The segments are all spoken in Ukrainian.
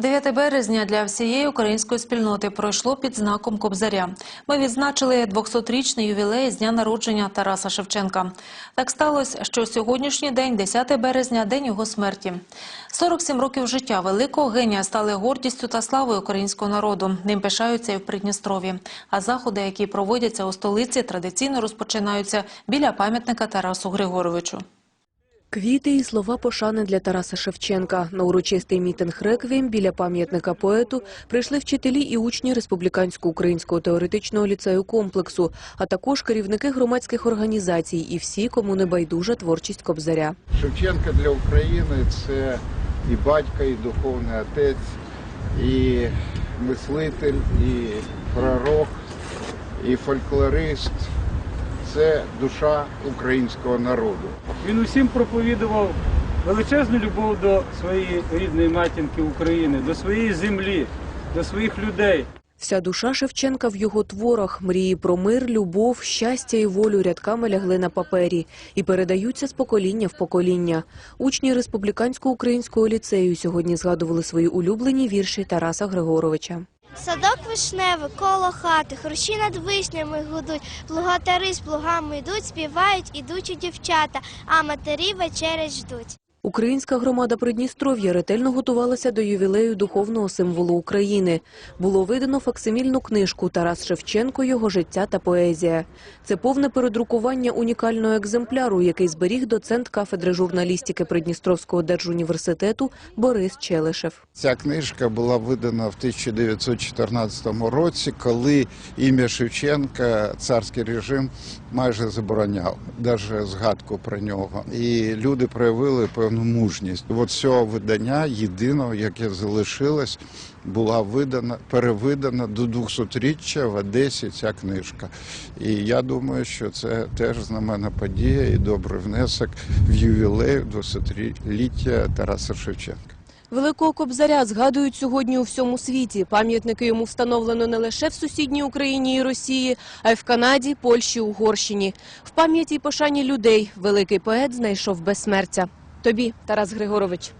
9 березня для всієї української спільноти пройшло під знаком Кобзаря. Ми відзначили 200-річний ювілей з дня народження Тараса Шевченка. Так сталося, що сьогоднішній день, 10 березня, день його смерті. 47 років життя великого генія стали гордістю та славою українського народу. Ним пишаються і в Придністрові. А заходи, які проводяться у столиці, традиційно розпочинаються біля пам'ятника Тарасу Григоровичу. Квіти і слова пошани для Тараса Шевченка. На урочистий мітинг реквієм біля пам'ятника поету прийшли вчителі і учні Республіканського українського теоретичного ліцею комплексу, а також керівники громадських організацій і всі, кому не байдужа творчість Кобзаря. Шевченко для України це і батько, і духовний отець, і мислитель, і пророк, і фольклорист. Це душа українського народу. Він усім проповідував величезну любов до своєї рідної матінки України, до своєї землі, до своїх людей. Вся душа Шевченка в його творах, мрії про мир, любов, щастя і волю рядками лягли на папері і передаються з покоління в покоління. Учні Республіканського українського ліцею сьогодні згадували свої улюблені вірші Тараса Григоровича. Садок вишневий, коло хати, хрущі над вишнями гудуть, плугатари з плугами йдуть, співають ідучі дівчата, а матері вечерять ждуть. Українська громада Придністров'я ретельно готувалася до ювілею духовного символу України. Було видано факсимільну книжку «Тарас Шевченко. Його життя та поезія». Це повне передрукування унікального екземпляру, який зберіг доцент кафедри журналістики Придністровського держуніверситету Борис Челишев. Ця книжка була видана в 1914 році, коли ім'я Шевченка царський режим майже забороняв, навіть згадку про нього. І люди проявили певну мужність. От цього видання, єдиного, яке залишилось, була видана, перевидана до 200-річчя в Одесі ця книжка. І я думаю, що це теж знаменна подія і добрий внесок в ювілей 200-ліття Тараса Шевченка. Великого Кобзаря згадують сьогодні у всьому світі. Пам'ятники йому встановлено не лише в сусідній Україні і Росії, а й в Канаді, Польщі, Угорщині. В пам'яті й пошані людей великий поет знайшов безсмертя. Тобі, Тарас Григорович.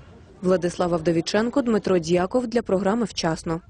Владислава Вдовіченко, Дмитро Дяков для програми «Вчасно».